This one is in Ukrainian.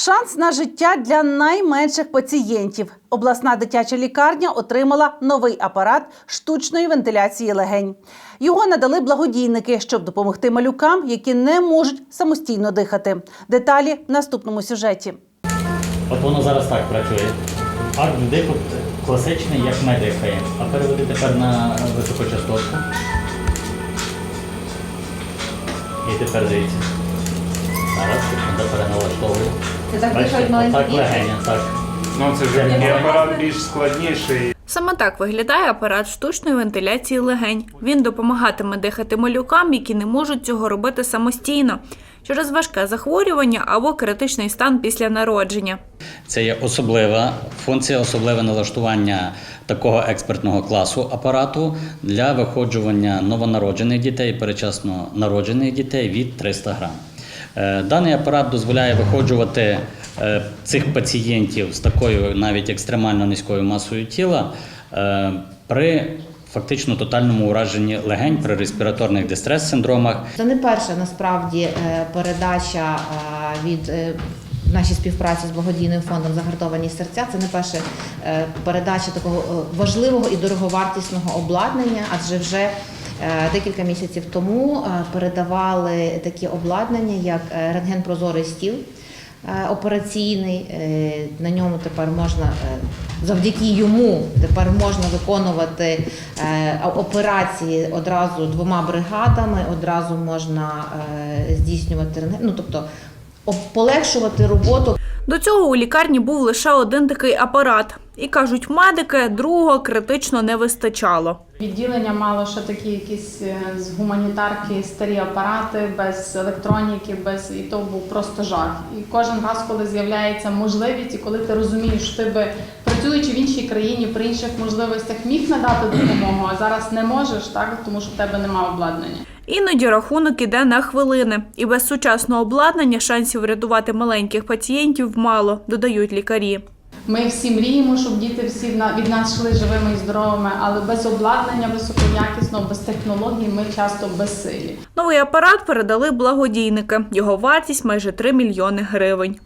Шанс на життя для найменших пацієнтів. Обласна дитяча лікарня отримала новий апарат штучної вентиляції легень. Його надали благодійники, щоб допомогти малюкам, які не можуть самостійно дихати. Деталі в наступному сюжеті. От воно зараз так працює. Акт вдиху класичний, як ми дихаємо. А переведи тепер на високочастотку. І тепер дивіться. Зараз секунда переналаштовую. Це так Бачите, дихають маленькі так. Ну це вже такий апарат більш складніший. Саме так виглядає апарат штучної вентиляції легень. Він допомагатиме дихати малюкам, які не можуть цього робити самостійно через важке захворювання або критичний стан після народження. Це є особлива функція, особливе налаштування такого експертного класу апарату для виходжування новонароджених дітей, перечасно народжених дітей від 300 грам. Е, Даний апарат дозволяє виходжувати е, цих пацієнтів з такою навіть екстремально низькою масою тіла е, при фактично тотальному ураженні легень при респіраторних дистрес-синдромах Це не перша насправді передача від нашій співпраці з благодійним фондом Загартовані серця. Це не перша передача такого важливого і дороговартісного обладнання, адже вже декілька місяців тому е, передавали такі обладнання, як е, рентген-прозорий стіл. е, Операційний Е, на ньому тепер можна е, завдяки йому тепер можна виконувати е, операції одразу двома бригадами, одразу можна е, здійснювати рентген, ну тобто об- полегшувати роботу До цього у лікарні був лише один такий апарат. І кажуть, медики другого критично не вистачало. Відділення мало ще такі якісь е, з гуманітарки старі апарати, без електроніки, без і то був просто жах. І кожен раз, коли з'являється можливість, і коли ти розумієш, що ти би працюючи в іншій країні, при інших можливостях міг надати допомогу, а зараз не можеш, так тому що в тебе немає обладнання. Іноді рахунок іде на хвилини, і без сучасного обладнання шансів врятувати маленьких пацієнтів мало, додають лікарі. Ми всі мріємо, щоб діти всі від нас йшли живими і здоровими, але без обладнання високоякісного, без технологій ми часто безсилі. Новий апарат передали благодійники. Його вартість майже 3 мільйони гривень.